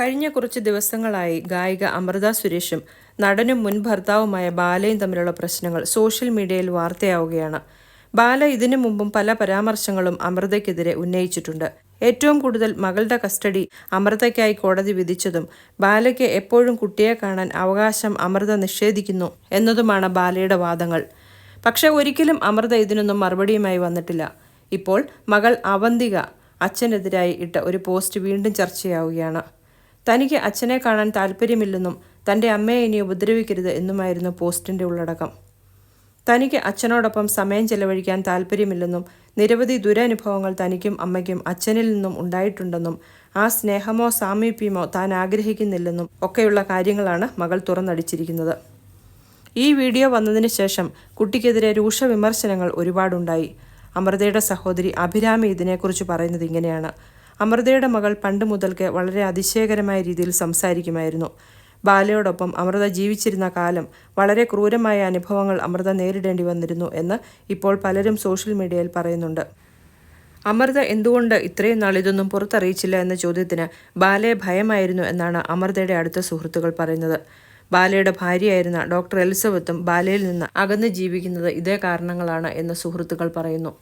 കഴിഞ്ഞ കുറച്ച് ദിവസങ്ങളായി ഗായിക അമൃത സുരേഷും നടനും മുൻ ഭർത്താവുമായ ബാലയും തമ്മിലുള്ള പ്രശ്നങ്ങൾ സോഷ്യൽ മീഡിയയിൽ വാർത്തയാവുകയാണ്. ബാല ഇതിനു മുമ്പും പല പരാമർശങ്ങളും അമൃതയ്ക്കെതിരെ ഉന്നയിച്ചിട്ടുണ്ട്. ഏറ്റവും കൂടുതൽ മകളുടെ കസ്റ്റഡി അമൃതയ്ക്കായി കോടതി വിധിച്ചതും ബാലയ്ക്ക് എപ്പോഴും കുട്ടിയെ കാണാൻ അവകാശം അമൃത നിഷേധിക്കുന്നു എന്നതുമാണ് ബാലയുടെ വാദങ്ങൾ. പക്ഷെ ഒരിക്കലും അമൃത ഇതിനൊന്നും മറുപടിയുമായി വന്നിട്ടില്ല. ഇപ്പോൾ മകൾ അവന്തിക അച്ഛനെതിരായി ഇട്ട ഒരു പോസ്റ്റ് വീണ്ടും ചർച്ചയാവുകയാണ്. തനിക്ക് അച്ഛനെ കാണാൻ താല്പര്യമില്ലെന്നും തന്റെ അമ്മയെ ഇനി ഉപദ്രവിക്കരുത് എന്നുമായിരുന്നു പോസ്റ്റിന്റെ ഉള്ളടക്കം. തനിക്ക് അച്ഛനോടൊപ്പം സമയം ചെലവഴിക്കാൻ താല്പര്യമില്ലെന്നും നിരവധി ദുരനുഭവങ്ങൾ തനിക്കും അമ്മയ്ക്കും അച്ഛനിൽ നിന്നും ഉണ്ടായിട്ടുണ്ടെന്നും ആ സ്നേഹമോ സാമീപ്യമോ താൻ ആഗ്രഹിക്കുന്നില്ലെന്നും ഒക്കെയുള്ള കാര്യങ്ങളാണ് മകൾ തുറന്നടിച്ചിരിക്കുന്നത്. ഈ വീഡിയോ വന്നതിന് ശേഷം കുട്ടിക്കെതിരെ രൂക്ഷ വിമർശനങ്ങൾ ഒരുപാടുണ്ടായി. അമൃതയുടെ സഹോദരി അഭിരാമി ഇതിനെക്കുറിച്ച് പറയുന്നത് ഇങ്ങനെയാണ്. അമൃതയുടെ മകൾ പണ്ട് മുതൽക്ക് വളരെ അതിശയകരമായ രീതിയിൽ സംസാരിക്കുമായിരുന്നു. ബാലയോടൊപ്പം അമൃത ജീവിച്ചിരുന്ന കാലം വളരെ ക്രൂരമായ അനുഭവങ്ങൾ അമൃത നേരിടേണ്ടി വന്നിരുന്നു എന്ന് ഇപ്പോൾ പലരും സോഷ്യൽ മീഡിയയിൽ പറയുന്നുണ്ട്. അമൃത എന്തുകൊണ്ട് ഇത്രയും നാൾ ഇതൊന്നും പുറത്തറിയിച്ചില്ല എന്ന ചോദ്യത്തിന് ബാലയെ ഭയമായിരുന്നു എന്നാണ് അമൃതയുടെ അടുത്ത സുഹൃത്തുക്കൾ പറയുന്നത്. ബാലയുടെ ഭാര്യയായിരുന്ന ഡോക്ടർ എലിസബത്തും ബാലയിൽ നിന്ന് അകന്ന് ജീവിക്കുന്നത് ഇതേ കാരണങ്ങളാണ് എന്ന് സുഹൃത്തുക്കൾ പറയുന്നു.